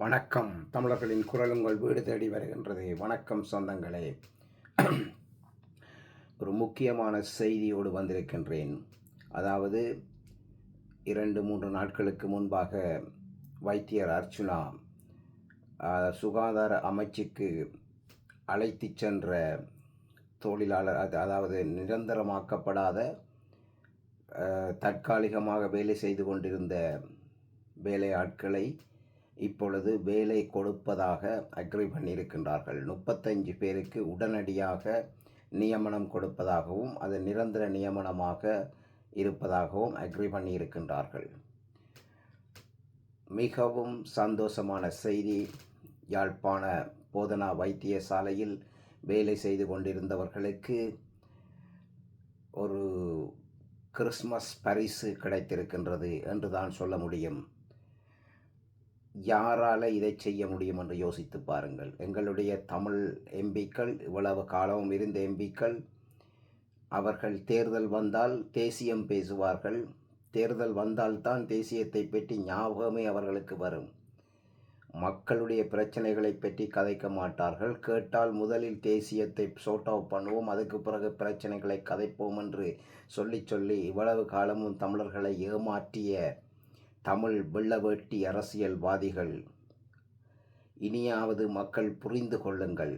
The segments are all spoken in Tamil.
வணக்கம். தமிழர்களின் குரல் உங்கள் வீடு தேடி வருகின்றது. வணக்கம் சொந்தங்களே. ஒரு முக்கியமான செய்தியோடு வந்திருக்கின்றேன். அதாவது இரண்டு மூன்று நாட்களுக்கு முன்பாக வைத்தியர் அர்ச்சுனா சுகாதார அமைச்சுக்கு அழைத்துச் சென்ற தொழிலாளர் அது- அதாவது நிரந்தரமாக்கப்படாத தற்காலிகமாக வேலை செய்து கொண்டிருந்த வேலையாட்களை இப்பொழுது வேலை கொடுப்பதாக அக்ரி பண்ணியிருக்கின்றார்கள். முப்பத்தஞ்சு பேருக்கு உடனடியாக நியமனம் கொடுப்பதாகவும் அது நிரந்தர நியமனமாக இருப்பதாகவும் அக்ரி பண்ணியிருக்கின்றார்கள். மிகவும் சந்தோஷமான செய்தி. யாழ்ப்பாண போதனா வைத்தியசாலையில் வேலை செய்து கொண்டிருந்தவர்களுக்கு ஒரு கிறிஸ்மஸ் பரிசு கிடைத்திருக்கின்றது என்று தான் சொல்ல முடியும். யாரால இதை செய்ய முடியும் என்று யோசித்து பாருங்கள். எங்களுடைய தமிழ் எம்பிக்கள் இவ்வளவு காலமும் இருந்த எம்பிக்கள் அவர்கள் தேர்தல் வந்தால் தேசியம் பேசுவார்கள். தேர்தல் வந்தால்தான் தேசியத்தை பற்றி ஞாபகமே அவர்களுக்கு வரும். மக்களுடைய பிரச்சனைகளை பற்றி கதைக்க மாட்டார்கள். கேட்டால் முதலில் தேசியத்தை சோட் அவுட் பண்ணுவோம் அதுக்கு பிறகு பிரச்சனைகளை கதைப்போம் என்று சொல்லி சொல்லி இவ்வளவு காலமும் தமிழர்களை ஏமாற்றிய தமிழ் வெள்ளவேட்டி அரசியல்வாதிகள் இனியாவது மக்கள் புரிந்து கொள்ளுங்கள்.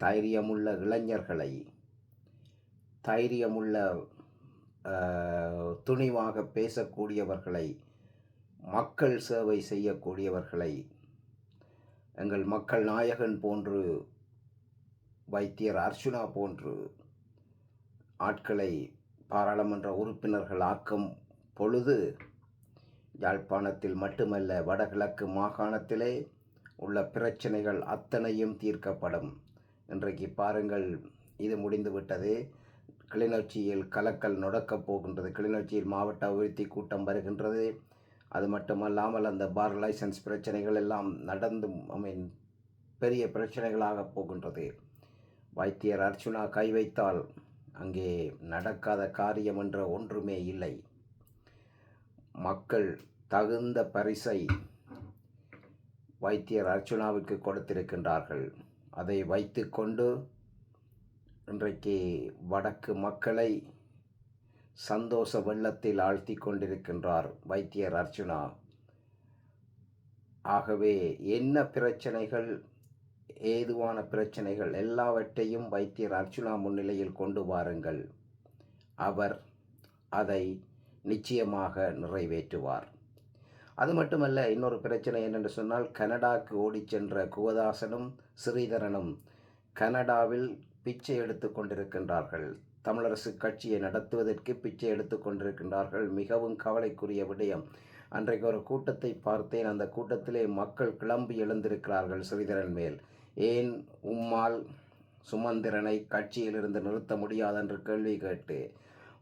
தைரியமுள்ள இளைஞர்களை தைரியமுள்ள துணிவாக பேசக்கூடியவர்களை மக்கள் சேவை செய்யக்கூடியவர்களை எங்கள் மக்கள் நாயகன் போன்று வைத்தியர் அர்ச்சுனா போன்று ஆட்களை பாராளுமன்ற உறுப்பினர்கள் ஆக்கும் பொழுது யாழ்ப்பாணத்தில் மட்டுமல்ல வடகிழக்கு மாகாணத்திலே உள்ள பிரச்சனைகள் அத்தனையும் தீர்க்கப்படும். இன்றைக்கு பாருங்கள் இது முடிந்துவிட்டது. கிளிநொச்சியில் கலக்கல் நடக்கப் போகின்றது. கிளிநொச்சியில் மாவட்ட அபிவிருத்தி கூட்டம் வருகின்றது. அது மட்டுமல்லாமல் அந்த பார் லைசன்ஸ் பிரச்சனைகள் எல்லாம் நடந்து ஐ மீன் பெரிய பிரச்சனைகளாக போகின்றது. வைத்தியர் அர்ச்சுனா கை வைத்தால் அங்கே நடக்காத காரியம் என்ற ஒன்றுமே இல்லை. மக்கள் தகுந்த பரிசை வைத்தியர் அர்ச்சுனாவுக்கு கொடுத்திருக்கின்றார்கள். அதை வைத்துக்கொண்டு இன்றைக்கு வடக்கு மக்களை சந்தோஷ வெள்ளத்தில் ஆழ்த்தி கொண்டிருக்கின்றார் வைத்தியர் அர்ச்சுனா ஆகவே என்ன பிரச்சனைகள் ஏதுவான பிரச்சனைகள் எல்லாவற்றையும் வைத்தியர் அர்ச்சுனா முன்னிலையில் கொண்டு வாருங்கள். அவர் அதை நிச்சயமாக நிறைவேற்றுவார். அது மட்டுமல்ல இன்னொரு பிரச்சனை என்னென்று சொன்னால் கனடாக்கு ஓடிச் சென்ற குவதாசனும் ஸ்ரீதரனும் கனடாவில் பிச்சை எடுத்து கொண்டிருக்கின்றார்கள். தமிழரசு கட்சியை நடத்துவதற்கு பிச்சை எடுத்து கொண்டிருக்கின்றார்கள். மிகவும் கவலைக்குரிய விடயம். அன்றைக்கு ஒரு கூட்டத்தை பார்த்தேன். அந்த கூட்டத்திலே மக்கள் கிளம்பி எழுந்திருக்கிறார்கள் ஸ்ரீதரன் மேல். ஏன் உம்மால் சுமந்திரனை கட்சியிலிருந்து நிறுத்த முடியாதென்று கேள்வி கேட்டு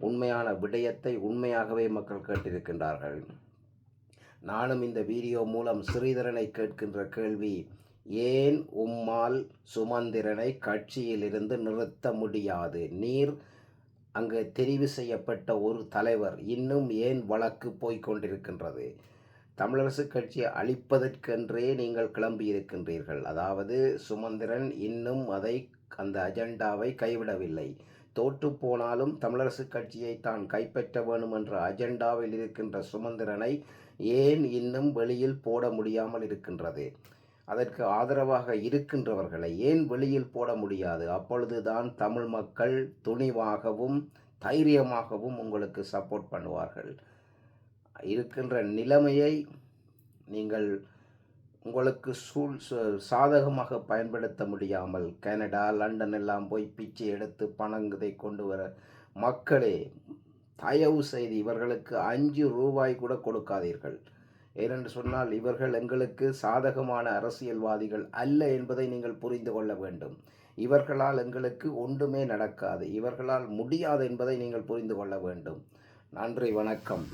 உண்மையான விடயத்தை உண்மையாகவே மக்கள் கேட்டிருக்கின்றார்கள். நானும் இந்த வீடியோ மூலம் ஸ்ரீதரனை கேட்கின்ற கேள்வி ஏன் உம்மால் சுமந்திரனை கட்சியிலிருந்து நிறுத்த முடியாது? நீர் அங்கு தெரிவு செய்யப்பட்ட ஒரு தலைவர் இன்னும் ஏன் வழக்கு போய்கொண்டிருக்கின்றது தமிழரசு கட்சியை அழிப்பதற்கென்றே நீங்கள் கிளம்பியிருக்கின்றீர்கள் அதாவது சுமந்திரன் இன்னும் அதை அந்த அஜெண்டாவை கைவிடவில்லை. தோற்று போனாலும் தமிழரசு கட்சியை தான் கைப்பற்ற வேண்டும் என்ற அஜெண்டாவில் இருக்கின்ற சுமந்திரனை ஏன் இன்னும் வெளியில் போட முடியாமல் இருக்கின்றது? அதற்கு ஆதரவாக இருக்கின்றவர்களை ஏன் வெளியில் போட முடியாது? அப்பொழுதுதான் தமிழ் மக்கள் துணிவாகவும் தைரியமாகவும் உங்களுக்கு சப்போர்ட் பண்ணுவார்கள். இருக்கின்ற நிலைமையை நீங்கள் உங்களுக்கு சூழ் சாதகமாக பயன்படுத்த முடியாமல் கனடா லண்டன் எல்லாம் போய் பிச்சை எடுத்து பணங்கதை கொண்டு வர மக்களே தயவு செய்து இவர்களுக்கு அஞ்சு ரூபாய் கூட கொடுக்காதீர்கள். ஏனென்று சொன்னால் இவர்கள் எங்களுக்கு சாதகமான அரசியல்வாதிகள் அல்ல என்பதை நீங்கள் புரிந்து கொள்ள வேண்டும். இவர்களால் எங்களுக்கு ஒன்றுமே நடக்காது. இவர்களால் முடியாது என்பதை நீங்கள் புரிந்து கொள்ள வேண்டும். நன்றி வணக்கம்.